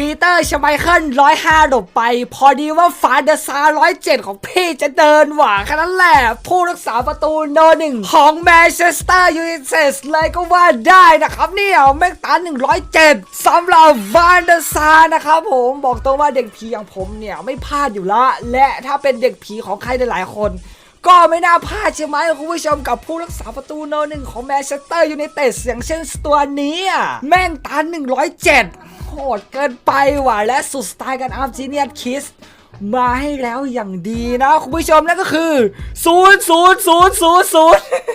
ปีเตอร์ชไมเคิลร้อยห้าหลบไป พอดีว่าฟาเดอร์ซาร้อยเจ็ดของพี่จะเดินหว่าแค่นั้นแหละ ผู้รักษาประตูโนหนึ่งของแมนเชสเตอร์ยูไนเต็ดเลยก็ว่าได้นะครับเนี่ยแม่งตา107สำหรับฟาเดอร์ซานะครับผมบอกตัวว่าเด็กผีอย่างผมเนี่ยไม่พลาดอยู่ละ และถ้าเป็นเด็กผีของใครหลายๆคนก็ไม่น่าพลาดใช่ไหมคุณผู้ชมกับผู้รักษาประตูโนหนึ่งของแมนเชสเตอร์ยูไนเต็ดอย่างเช่นตัวนี้แม่งตัน107 โหดเกินไปว่ะและสุดสไตล์กันอาร์จีเนียนคิสมาให้แล้วอย่างดีนะคุณผู้ชมนั่นก็คือ0 0 0 0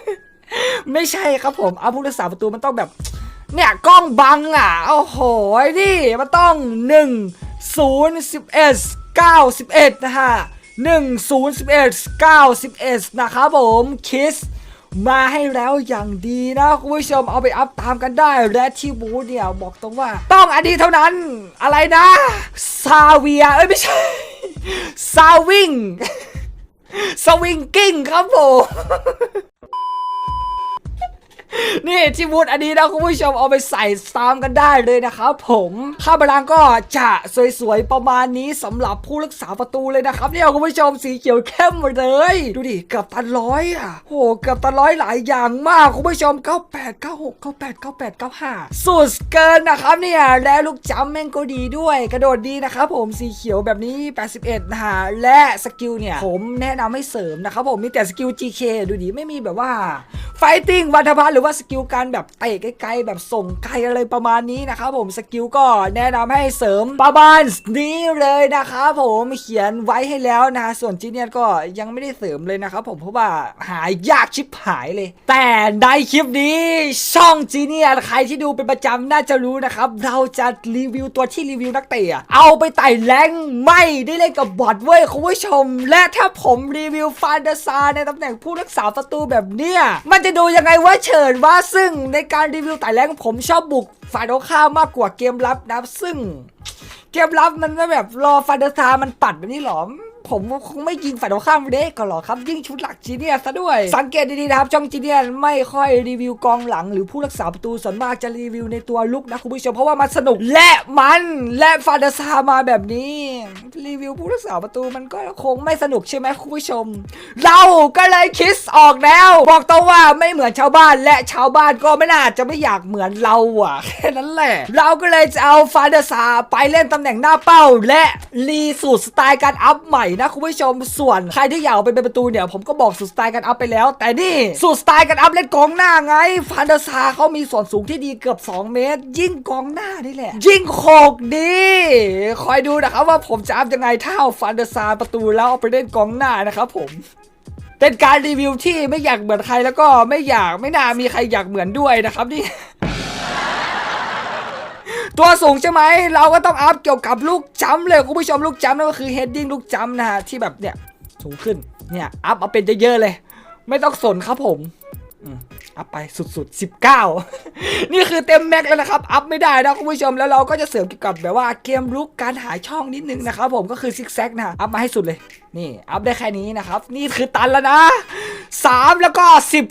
0ไม่ใช่ครับผมเอาผู้รักษาประตูมันต้องแบบ เนี่ยกล้องบังอะ โอ้โหนี่มันต้อง1 0 11 9 11นะฮะ1 0 11 9 11นะครับผมคิส มาให้แล้วอย่างดีนะคุณผู้ชมเอาไปอัพตามกันได้และที่บูธเนี่ยบอกตรงว่า ต้องอันนี้เท่านั้นอะไรนะซาเวียเอ้ยไม่ใช่ซาวิงสวิงกิ้งครับผม นี่ที่บูธอันนี้นะคุณผู้ชมเอาไปใส่ตามกันได้เลยนะครับผมค่าบาลานก็จะสวยๆประมาณนี้สำหรับผู้รักษาประตูเลยนะครับเนี่ยคุณผู้ชมสีเขียวเข้มหมดเลย ดูดิเกือบตันร้อยอะโหเกือบตันร้อยหลายอย่างมากคุณผู้ชม 98 96 98 98 95 สุดเกินนะครับเนี่ยและลูกจำแม่งก็ดีด้วย กระโดดดีนะครับผมสีเขียวแบบนี้ 81นะฮะและสกิลเนี่ยผมแนะนำให้เสริมนะครับผมมีแต่สกิล GK ดูดิไม่มีแบบว่าไฟติ้งวันพัฒน์หรือว่าสกิลการแบบเตะไกลๆแบบส่งไกลอะไรประมาณนี้นะครับผมสกิลก็แนะนำให้เสริมประมาณนี้เลยนะครับผมเขียนไว้ให้แล้วนะส่วนจีเนียก็ยังไม่ได้เสริมเลยนะครับผมเพราะว่าหายยากชิบหายเลย แต่ในคลิปนี้ช่องจีเนียใครที่ดูเป็นประจำน่าจะรู้นะครับ เราจะรีวิวตัวที่รีวิวนักเตะเอาไปไต่แรงไม่ได้เล่นกับบอทเว้ยคุณผู้ชม และถ้าผมรีวิวฟานเดซาในตำแหน่งผู้รักษาประตูแบบเนี้ยมันจะดูยังไงว่าเฉินว่าซึ่งในการรีวิวไต่แรงผมชอบบุกฝ่ายตรงข้ามมากกว่าเกมรับนะซึ่ง เกมรับมันก็แบบรอฟันเดอร์ซามันปัดแบบนี้หรอ ผมคงไม่ยิงฝ่ายตรงข้ามเด็กก็หรอกครับยิ่งชุดหลักจีเนียสซะด้วย สังเกตดีๆนะครับช่องจีเนียสไม่ค่อยรีวิวกองหลัง หรือผู้รักษาประตูส่วนมากจะรีวิวในตัวลุกนะคุณผู้ชมเพราะว่ามันสนุกและมันและฟานเดซามาแบบนี้รีวิวผู้รักษาประตูมันก็คงไม่สนุกใช่ไหมคุณผู้ชม เราก็เลยคิดออกแล้ว บอกตรงว่าไม่เหมือนชาวบ้านและชาวบ้านก็ไม่น่าจะไม่อยากเหมือนเราอะแค่นั้นแหละ เราก็เลยจะเอาฟาเดซาไปเล่นตำแหน่งหน้าเป้า และรีสูตรสไตล์การอัพใหม่นะคุณผู้ชมส่วนใครที่อยากเอาไปเป็นประตูเนี่ยผมก็บอกสูตรสไตล์การอัพไปแล้ว แต่นี่สูตรสไตล์การอัพเล่นกองหน้าไงฟาเดอร์ซาเขามีส่วนสูงที่ดีเกือบ 2 เมตร ยิ่งกองหน้านี่แหละ ยิ่งโขกดีคอยดูนะครับว่าผมจะอัพยังไงถ้าเอาฟาเดอร์ซาประตูแล้วเอาไปเล่นกองหน้านะครับผมเป็นการรีวิวที่ไม่อยากเหมือนใครแล้วก็ไม่อยากไม่น่ามีใครอยากเหมือนด้วยนะครับนี่ ตัวสูงใช่ไหมเราก็ต้องอัพเกี่ยวกับลูกจ้ำเลยคุณผู้ชมลูกจ้ำนั่นก็คือ heading ลูกจ้ำนะฮะที่แบบเนี่ยสูงขึ้นเนี่ยอัพมาเป็นเยอะๆเลย ไม่ต้องสนครับผมอืมอัพไปสุดๆ 19 นี่คือเต็มแม็กแล้วนะครับ อัพไม่ได้นะคุณผู้ชมแล้วเราก็จะเสริมเกี่ยวกับแบบว่าเกมลุกการหาช่องนิดนึงนะครับผมก็คือซิกแซกนะอัพมาให้สุดเลยนี่อัพได้แค่นี้นะครับ นี่คือตันแล้วนะ 3 แล้วก็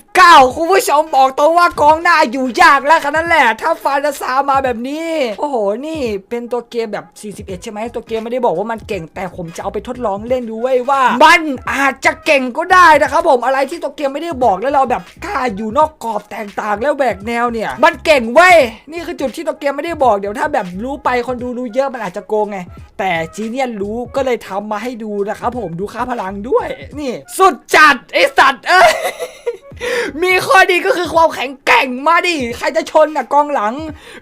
19 คุณผู้ชมบอกตรงว่ากองหน้าอยู่ยากแล้วคันนั้นแหละ ถ้าฟานาซามาแบบนี้ โอ้โห นี่เป็นตัวเกมแบบ 41 ใช่ไหมตัวเกมไม่ได้บอกว่ามันเก่งแต่ผมจะเอาไปทดลองเล่นดูเว้ยว่า มันอาจจะเก่งก็ได้นะครับผมอะไรที่ตัวเกมไม่ได้บอกแล้วเราแบบกล้าอยู่นอกกรอบแตกต่างแล้วแบกแนวเนี่ย มันเก่งเว้ยนี่คือจุดที่ตัวเกมไม่ได้บอกเดี๋ยวถ้าแบบรู้ไปคนดูรู้เยอะมันอาจจะโกงไงแต่จีเนียนรู้ก็เลยทำมาให้ดูนะครับผมดูค่าพลังด้วย นี่ สุดจัดไอสัตว์เอ้ยมีข้อดีก็คือความแข็งแกร่งมาดิ ใครจะชนน่ะกองหลัง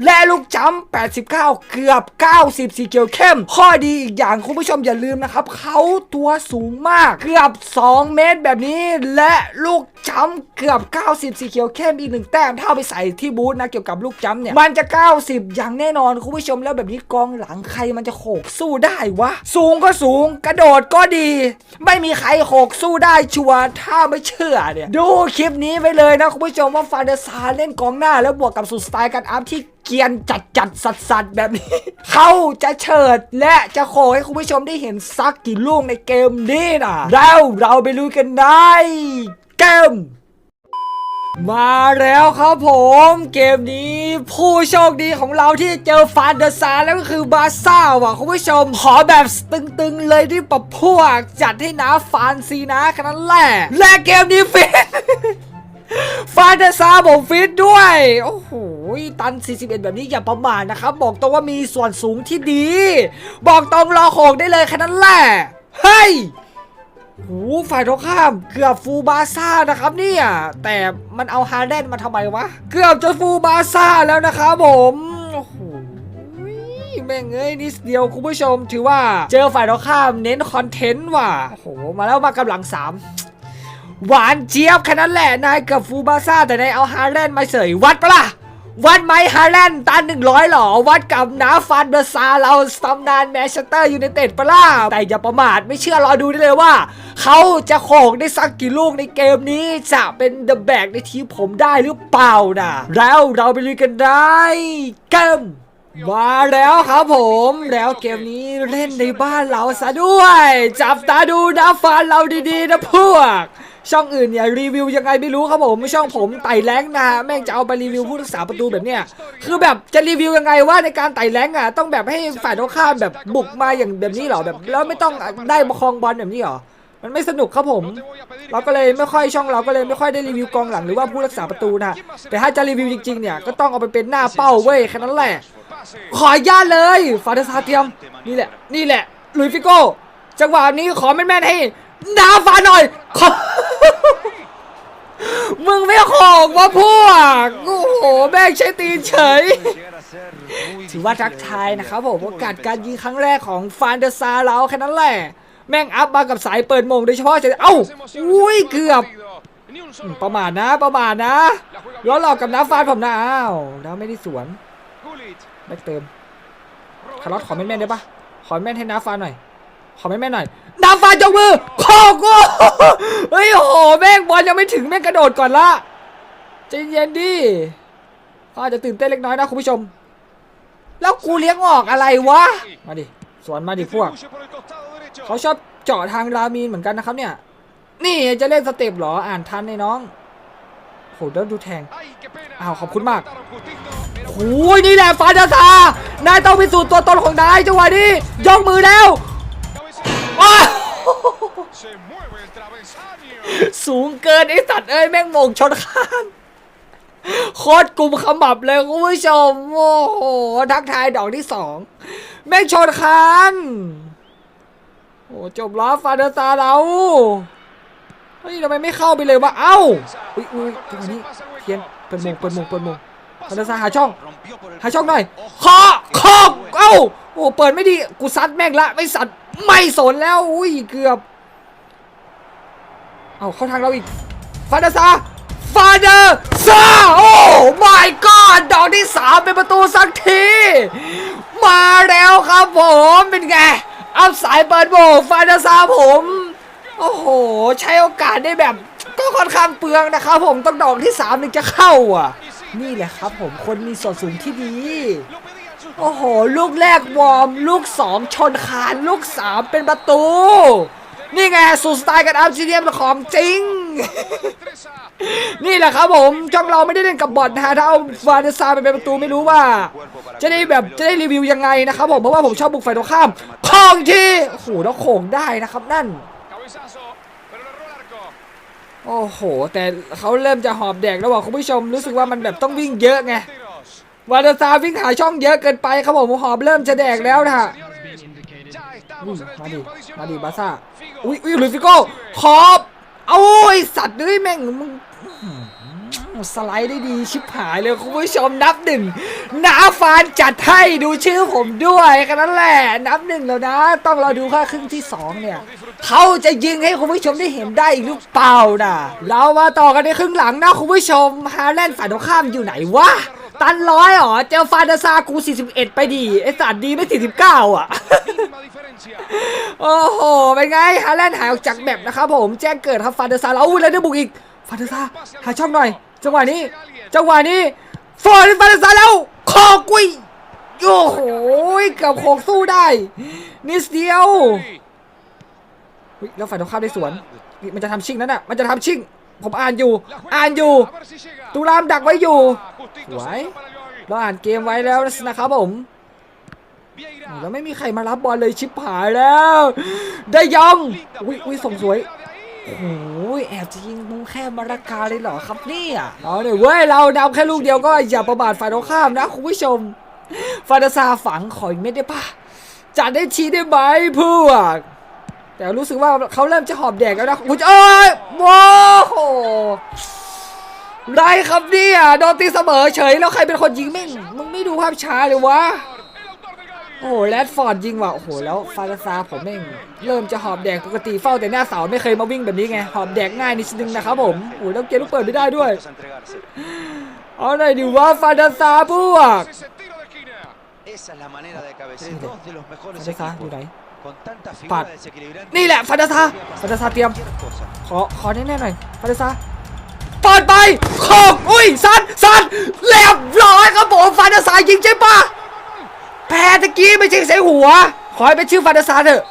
และลูกจำ89 เกือบ 90 สีเขียวเข้ม ข้อดีอีกอย่างคุณผู้ชมอย่าลืมนะครับ เขาตัวสูงมาก เกือบ 2 เมตรแบบนี้ และลูกจำเกือบ 90 สีเขียวเข้มอีกหนึ่งแต้มถ้าเอาไปใส่ที่บูธนะเกี่ยวกับลูกจำเนี่ย มันจะ 90 อย่างแน่นอนคุณผู้ชมแล้วแบบนี้กองหลังใครมันจะโขกสู้ได้วะ สูงก็สูง กระโดดก็ดี ไม่มีใครโขกสู้ได้ชัวร์ถ้าไม่เชื่อเนี่ย ดูคลิปนี้ไว้เลยนะคุณผู้ชมว่าฟาเดอร์ซาเล่นกองหน้า แล้วบวกกับสุดสไตล์การอัพที่เกียนจัดจัดสัดสัดแบบนี้ เขาจะเฉิดและจะโขกให้คุณผู้ชมได้เห็นสักกี่ลูกในเกมนี้นะแล้วเราไปลุยกันได้ เกม มาแล้วครับผมเกมนี้ผู้โชคดีของเราที่เจอฟานเดอร์ซาแล้วก็คือบาซ่าว่ะคุณผู้ชมขอแบบตึงๆเลยที่ปะพวก จัดให้นะฟานซีนะแค่นั้นแหละและเกมนี้ฟินฟาเดซาผมฟิตด้วย โอ้โห ตัน 41 แบบนี้อย่าประมาทนะครับ บอกตรงว่ามีส่วนสูงที่ดี บอกตรงรอโขกได้เลยแค่นั้นแหละ เฮ้ย หฝ่ายตรงข้าม เกือบฟูบาซ่านะครับเนี่ย แต่มันเอาฮาเดนมาทำไมวะ เกือบจะฟูบาซ่าแล้วนะครับผมโอ้โหแม่งเอ้ยนิดเดียวคุณผู้ชม ถือว่าเจอฝ่ายตรงข้ามเน้นคอนเทนต์ว่ะโอ้โหมาแล้วมากำลังสามหวานเจี๊ยบแค่นั้นแหละนายกับฟูบาซ่าแต่นายเอาฮาร์แลนด์มาเสยวัดปะล่ะ วัดไมฮาร์แลนด์ตันหนึ่งร้อยหรอ วัดกับนาฟันเดอร์ซาเราตำนานแมนเชสเตอร์ยูไนเต็ดปะล่ะแต่อย่าประมาทไม่เชื่อรอดูได้เลยว่า เขาจะโขกได้สักกี่ลูกในเกมนี้ จะเป็นเดอะแบกในทีมผมได้หรือเปล่านะแล้วเราไปลุยกันได้เกมมาแล้วครับผมแล้วเกมนี้เล่นในบ้านเราซะด้วย จับตาดูนะฟันเราดีๆนะพวก ช่องอื่นเนี่ยรีวิวยังไงไม่รู้ครับผมช่องผมไต่แรงนะแม่งจะเอาไปรีวิวผู้รักษาประตูแบบเนี้ยคือแบบจะรีวิวยังไงว่าในการไต่แรงอะต้องแบบให้ฝ่ายตรงข้ามแบบบุกมาอย่างแบบนี้เหรอแบบ แล้วไม่ต้องได้ประคองบอลแบบนี้เหรอมันไม่สนุกครับผม เราก็เลยไม่ค่อยช่องเราก็เลยไม่ค่อยได้รีวิวกองหลังหรือว่าผู้รักษาประตูนะแต่ถ้าจะรีวิวจริงๆเนี่ยก็ต้องเอาไปเป็นหน้าเป้าเว้ยแค่นั้นแหละ ขอญาตเลยฟาเดซาเทียมนี่แหละ นี่แหละลุยฟิโก้จังหวะนี้ขอแม่นๆให้ ดาฟ้าหน่อยขอมึงไม่ขอกว่าพวก โอ้โห แม่งใช้ตีนเฉย ถือว่าทักทายนะครับผมโอกาสการยิงครั้งแรกของฟานเดอร์ซาเราแค่นั้นแหละ แม่งอัพมากับสายเปิดมงโดยเฉพาะเฉยเอ้า อุ้ยเกือบ ประมาทนะ ประมาทนะ ล้อหลอกกับน้ำฟานผมนะ อ้าว แล้วไม่ได้สวนแบ็กเติมคาร์ลอสขอแม่นๆได้ปะขอแม่นให้น้าฟานหน่อย ขอแม่นๆหน่อยน้าฟาจงมือขอกูเฮ้ยโหแม่งบอลยังไม่ถึงแม่งกระโดดก่อนละใจเย็นดิเขาอาจจะตื่นเต้นเล็กน้อยนะคุณผู้ชม แล้วกูเลี้ยงออกอะไรวะ มาดิ สวนมาดิพวก เขาชอบเจาะทางรามีนเหมือนกันนะครับเนี่ย นี่จะเล่นสเต็ปเหรอ อ่านทันในน้องโหเดี๋ยวดูแทง อ้าวขอบคุณมากโอ้ยนี่แหละฟาดาซานายต้องพิสูจน์ตัวตนของนายจังหวะนี้ยกมือแล้ว สูงเกินไอ้สัตว์เอ้ยแม่งโมงชนข้างโคตรกลุ่มขมับเลยคุณผู้ชมโอ้โหทักทายดอกที่สองแม่งชนคานโอ้จบล้วฟาดาซาเราเฮ้ยทำไมไม่เข้าไปเลยวะเอ้าอุ้ยอุ้ยจังนี้เพียนเปิดมงเปิดมงเปิดมงฟาดาซาหาช่อง หาช่องหน่อยขอขอเอ้าโอ้เปิดไม่ดีกูซัดแม่งละไม่สัตว์ไม่สนแล้วอุ้ยเกือบ เอาเข้าทางเราอีกฟาเดอร์ซาฟาเดอร์ซาโอ้ my god ดอกที่สามเป็นประตูสักที มาแล้วครับผมเป็นไง อัพสายเปิดโบกฟาเดอร์ซาผม โอ้โห ใช้โอกาสได้แบบ ก็ค่อนข้างเปลืองนะครับผมต้องดอกที่สามถึงจะเข้าอะ นี่แหละครับผมคนมีส่วนสูงที่ดี โอ้โห ลูกแรกวอร์ม ลูกสองชนคาน ลูกสามเป็นประตู นี่ไงสูตรสไตล์กันอัพซีเดียมของจริง นี่แหละครับผมช่องเราไม่ได้เล่นกับบอทนะฮะถ้าเอาฟาเดซาไปเป็นประตูไม่รู้ว่า จะได้แบบจะได้รีวิวยังไงนะครับผมเพราะว่าผมชอบบุกฝ่ายตรงข้ามค้งทีโอ้โหแล้วโค้งได้นะครับนั่นโอ้โห แต่เขาเริ่มจะหอบแดกแล้วว่ะคุณผู้ชมรู้สึกว่ามันแบบต้องวิ่งเยอะไงวาเดซาวิ่งหาช่องเยอะเกินไปครับผมหอบเริ่มจะแดกแล้วนะฮะ อุ้ยมาดิมาดิบาซ่าอุ้ยอุ้ยลุยฟิโก้ขอบเอาไอ้สัตว์เอ้ยแม่งมึงอื้อหือสไลด์ได้ดีชิบหายเลยคุณผู้ชมนับหนึ่งน้าฟานจัดให้ดูชื่อผมด้วยแค่นั้นแหละนับหนึ่งแล้วนะ ต้องรอดูค่าครึ่งที่สองเนี่ยเขาจะยิงให้คุณผู้ชมได้เห็นได้อีกหรือเปล่านะเรามาต่อกันในครึ่งหลังนะคุณผู้ชมฮาแลนด์ฝ่ายตรงข้ามอยู่ไหนวะตันร้อยเหรอเจอฟาดาซากู 41 ไปดีไอสัตว์ดีไม่ 49 อะ โอ้โห เป็นไงฮาแลนด์หายออกจากแมปนะครับผม แจ้งเกิดครับฟาเดอร์ซาแล้วอุ้ยแล้วได้บุกอีก ฟาเดอร์ซาหาช่องหน่อย จังหวะนี้ จังหวะนี้ฟอร์ฟาเดอร์ซาแล้วคอกุยโอ้โหเกับโขกสู้ได้ นิดเดียวแล้วฝ่ายตรงข้ามได้สวน มันจะทำชิงนั้นอะ มันจะทำชิง ผมอ่านอยู่ อ่านอยู่ ตุรามดักไว้อยู่สวยเราอ่านเกมไว้แล้วนะครับผม แล้วไม่มีใครมารับบอลเลยชิบหายแล้ว ได้ยองอุ้ยอุ้ยส่งสวยโอ้โหแอบจะยิงมุงแค่มาราคาเลยเหรอครับเนี่ยเอาเลยเว้ยเราดาวแค่ลูกเดียวก็อย่าประมาทฝ่ายตรงข้ามนะคุณผู้ชมฟาดาซาฝังขออีกเม็ดได้ปะจัดได้ทีได้ไหมเพื่อนแต่รู้สึกว่าเขาเริ่มจะหอบแดกแล้วนะคุณเอ้ยว้าวไรครับเนี่ยโดนตีเสมอเฉยแล้วใครเป็นคนยิงแม่งมึงไม่ดูภาพช้าเลยวะ โอ้โหแรดฟอร์ดยิงว่ะโอ้โหแล้วฟาราซาผมเองเริ่มจะหอบแดกปกติเฝ้าแต่หน้าเสาไม่เคยมาวิ่งแบบนี้ไงหอบแดกง่ายนิดนึงนะครับผมโอ้โหแล้วเกมลูกเปิดไม่ได้ด้วยเอาหน่อยดิว่าฟาราซาพวก Esa es la manera de cabecear Mire. dos de los mejores ฟาราซาอยู่ไหน equipos. Con tanta Pat. figura desequilibrante. นี่แหละฟาราซาฟาราซาเตรียม Cualquier cosa. ขอ ขอแน่ๆหน่อยฟาราซาเปิดไปโคกอุ้ยซันซันเรียบร้อยครับผมฟาราซายิงใช่ปะ แพ้ตะกี้ไม่ใช่เสียหัว ขอให้เป็นชื่อฟาราซาเถอะ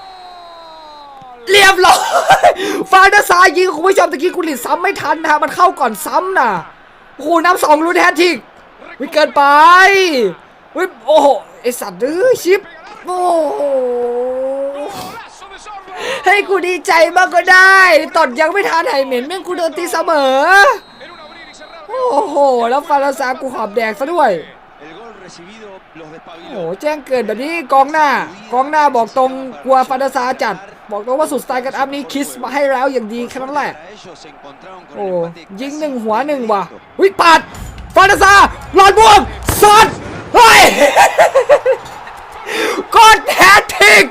เรียบร้อยฟาดซายิงคุณผู้ชมตะกี้กุลิตซ้ำไม่ทันนะฮะมันเข้าก่อนซ้ำนะโอ้โหน้ำสองรู้แท้ทิกวิเกินไปวิโอ้โหไอสัตว์ดื้อชิปโอ้โหให้กูดีใจมากก็ได้ตอดยังไม่ทันไห้เหม็นแม่งกูโดนตีเสมอ โอ้โห แล้วฟาราซากูหอบแดกซะด้วย โอ้โห despabiló. แจ้งเกิดแบบนี้กองหน้ากองหน้าบอกตรงกลัวฟาดาซาจัด บอกตรงว่าสุดสไตล์กันอัพนี้คิสมาให้แล้วอย่างดีแค่นั้นแหละ Para ellos se encontraron con โอ้ el empate ยิง casi หนึ่งหัวหนึ่งว่ะ directo. วิปัดฟาดาซาหลอดบวงสัดเฮ้ยกดแฮตทริก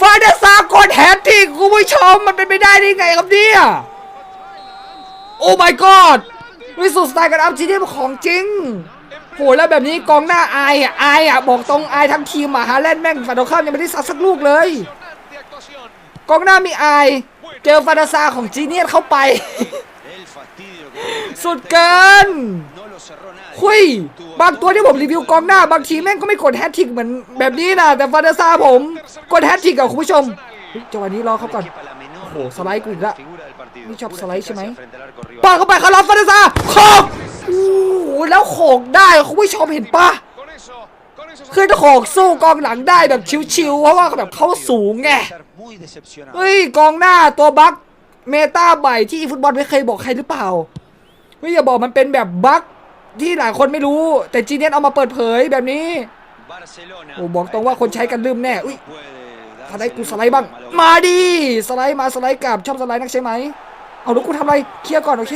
ฟาดาซากดแฮตทริกคุณผู้ชมมันเป็นไปได้ได้ไงครับเนี่ยโอ้ my god วิสุทธ์สไตล์กันอัพจีนี่เป็นของจริงโหแล้วแบบนี้กองหน้าอายอะอายอะบอกตรงอายทั้งทีมอะฮาแลนด์แม่งฝ่ายตรงข้ามยังไม่ได้ซัดสักลูกเลย กองหน้ามีอายเจอฟาดาซาของจีเนียสเข้าไป สุดเกินคุย บางตัวที่ผมรีวิวกองหน้า บางทีแม่งก็ไม่กดแฮตทิกเหมือนแบบนี้นะแต่ฟาดาซาผม กดแฮตทิกกับคุณผู้ชมจังหวะนี้รอเขาก่อน Quepa la menor Ojo, duda salive กูอีกละ figura del partido. นี่ชอบ Pura สไลด์ใช่ไหม eficacia frente al arco rival. ปาดเข้าไปคาร์ลอสฟาดาซาโขกโอ้โหแล้วโขกได้คุณผู้ชมเห็นปะคือโขกสู้กองหลังได้แบบชิวๆเพราะว่าแบบเขาสูงไง Estar muy decepcionado. เฮ้ยกองหน้าตัวบั๊กเมตาใหม่ที่ฟุตบอลไม่เคยบอกใครหรือเปล่าเฮ้ยอย่าบอกมันเป็นแบบบั๊กที่หลายคนไม่รู้ แต่จีเนียนเอามาเปิดเผยแบบนี้ Barcelona. โอ้บอกตรงว่าคนใช้กันลืมแน่อุ้ย puede ส darse ไลด์กู el สไลด์บ้าง malogrado. มาดิสไลด์มาสไลด์กลับชอบสไลด์นักใช่ไหม เอาลูกกูทำอะไรเคลียร์ก่อนโอเค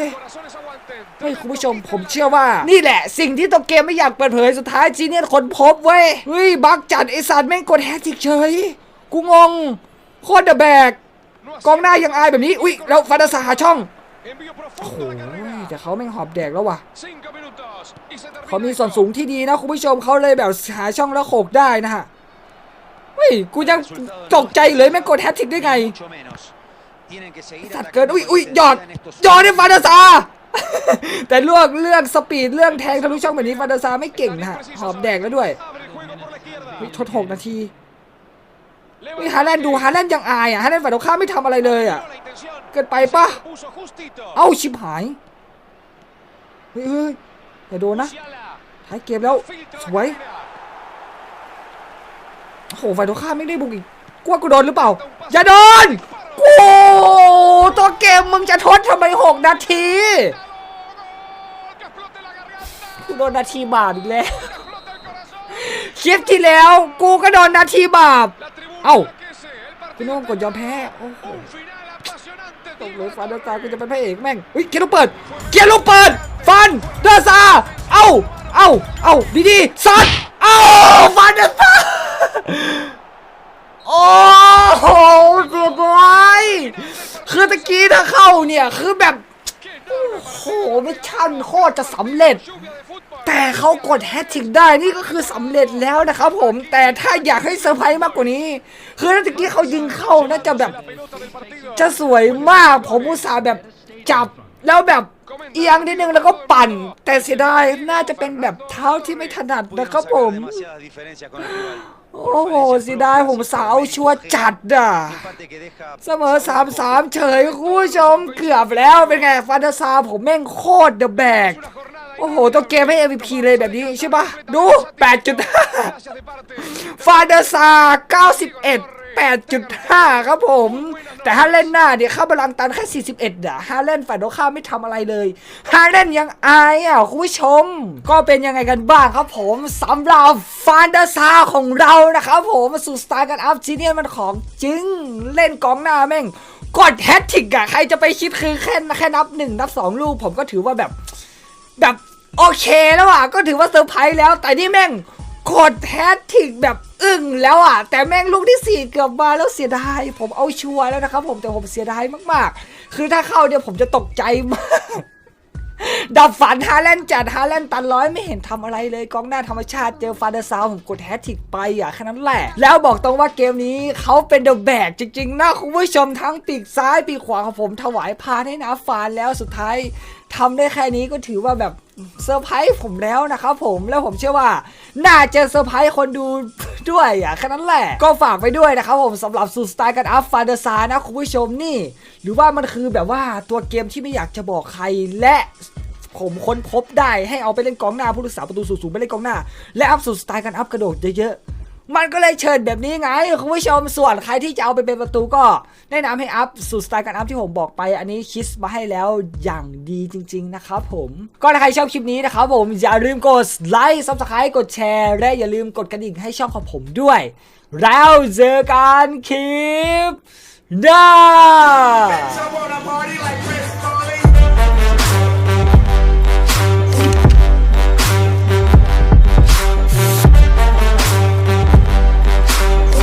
เฮ้ยคุณผู้ชมผมเชื่อว่า นี่แหละ สิ่งที่ตัวเกมไม่อยากเปิดเผยสุดท้ายจีเนียนคนพบเว้ยเฮ้ยบั๊กจัดไอสัตว์แม่งกดแฮตทริกเฉยกูงงโคตรเดอะแบกกองหน้ายังอายแบบนี้อุ้ยแล้วฟาดาซาหาช่องโอ้โหแต่เขาแม่งหอบแดกแล้วว่ะเขามีส่วนสูงที่ดีนะคุณผู้ชมเขาเลยแบบหาช่องแล้วโขกได้นะฮะเฮ้ยกูยังตกใจเลยแม่งกดแฮตทริกได้ไง Mucho menos. Tienen que seguir สัตว์เกิน atacando อุ้ยอุ้ย donde หยอด puedan estos หยอดในฟาดาซา แต่เรื่องเรื่องสปีดเรื่องแทงทะลุช่องแบบนี้ฟาดาซาไม่เก่งนะฮะหอบแดกแล้วด้วยเฮ้ยทดหกนาทีเฮ้ยฮาแลนด์ดูฮาแลนด์ยังอายอะฮาแลนด์ฝ่ายตรงข้ามไม่ทำอะไรเลยอะเกินไปปะเอ้าชิบหายเฮ้ยเฮ้ยอย่าโดนนะท้ายเกมแล้วสวยโอ้โหฝ่ายตรงข้ามไม่ได้บุกอีกกลัวกูโดนหรือเปล่าอย่าโดน กูตัวเกมมึงจะทดทำไมหกนาทีกูโดนนาทีบาปอีกแล้วคลิปที่แล้ว กูก็โดนนาทีบาป เอ้าพี่โน้องกดยอมแพ้ โอ้โหตกเลยฟันเดอร์ซากูจะเป็นพระเอกแม่งเฮ้ยเกียร์ลูกเปิด เกียร์ลูกเปิด ฟันเดอร์ซาเอ้า เอ้า เอ้าดีดีๆซัดเอ้า ฟันเดอร์ซา โอ้โหเกือบไว้คือ ตะกี้ถ้าเข้าเนี่ย คือแบบ โอ้โหมิชชั่นโคตรจะสำเร็จ แต่เขากดแฮตทริกได้นี่ก็คือสำเร็จแล้วนะครับผม แต่ถ้าอยากให้เซอร์ไพรส์มากกว่านี้ คือถ้าตะกี้เขายิงเข้าน่าจะแบบ จะสวยมากผมอุตส่าห์แบบจับ แล้วแบบเอียงนิดนึงแล้วก็ปั่น แต่เสียดายน่าจะเป็นแบบเท้าที่ไม่ถนัดนะครับผม โอ้โหเสียดายผมสาวชัวจัดอะ Empate que deja เสมเฉยคุณผู้ชมเกือบแล้วเป็นไงฟานตาซาผมแม่งโคตรเดอะแบกโอ้โหต้องเกมให้ MVP เลยแบบนี้ใช่ปะดู 8.5ฟาเดอร์ซา91 8.5 ครับผม แต่ถ้าเล่นหน้าเดี๋ยวเข้าบาลังตันแค่ 41อะฮาเล่นฝ่ายตรงข้ามไม่ทำอะไรเลยฮาเล่นยังอายอะคุณผู้ชม ก็เป็นยังไงกันบ้างครับผมสำหรับฟานดอร์ซาของเรานะครับผมสู่สไตล์กันอัพจีเนียมันของจริงเล่นกองหน้าแม่งกดแฮตทริกอะใครจะไปคิดคือแค่แค่นับหนึ่งนับสองลูกผมก็ถือว่าแบบ แบบโอเคแล้วอะก็ถือว่าเซอร์ไพรส์แล้วแต่นี่แม่ง โคตรแฮตทริกแบบอึ้งแล้วอะ แต่แม่งลูกที่ 4 เกือบมาแล้วเสียดาย ผมเอาชัวร์แล้วนะครับผมแต่ผมเสียดายมากๆ คือถ้าเข้าเนี่ยผมจะตกใจมาก ดับฝันฮาแลนด์จัดฮาแลนด์ตันร้อยไม่เห็นทำอะไรเลยกองหน้าธรรมชาติเจอฟาเดอร์ซาวผมกดแฮตทิกไปอะแค่นั้นแหละ แล้วบอกตรงว่าเกมนี้เขาเป็นเดอะแบกจริงๆนะคุณผู้ชมทั้งปีกซ้ายปีกขวาของผมถวายพานให้นาฟานแล้วสุดท้ายทำได้แค่นี้ก็ถือว่าแบบเซอร์ไพรส์ผมแล้วนะครับผมแล้วผมเชื่อว่า น่าจะเซอร์ไพรส์คนดูด้วยอะแค่นั้นแหละ ก็ฝากไปด้วยนะครับผมสำหรับสูตรสไตล์กันอัพฟาเดอร์ซานะคุณผู้ชมนี่ หรือว่ามันคือแบบว่าตัวเกมที่ไม่อยากจะบอกใครและผมค้นพบได้ให้เอาไปเล่นกองหน้าผู้รักษาประตูสูงๆไปเล่นกองหน้า และอัพสุดสไตล์การอัพกระโดดเยอะๆ มันก็เลยเชิญแบบนี้ไงคุณผู้ชมส่วนใครที่จะเอาไปเป็นประตูก็แนะนำให้อัพสุดสไตล์การอัพที่ผมบอกไป อันนี้คิดมาให้แล้วอย่างดีจริง ๆ นะครับผมก็ถ้าใครชอบคลิปนี้นะครับผมอย่าลืมกดไลค์ซับสไครต์กดแชร์ และอย่าลืมกดกระดิ่งให้ช่องของผมด้วย แล้วเจอกันคลิป Nah!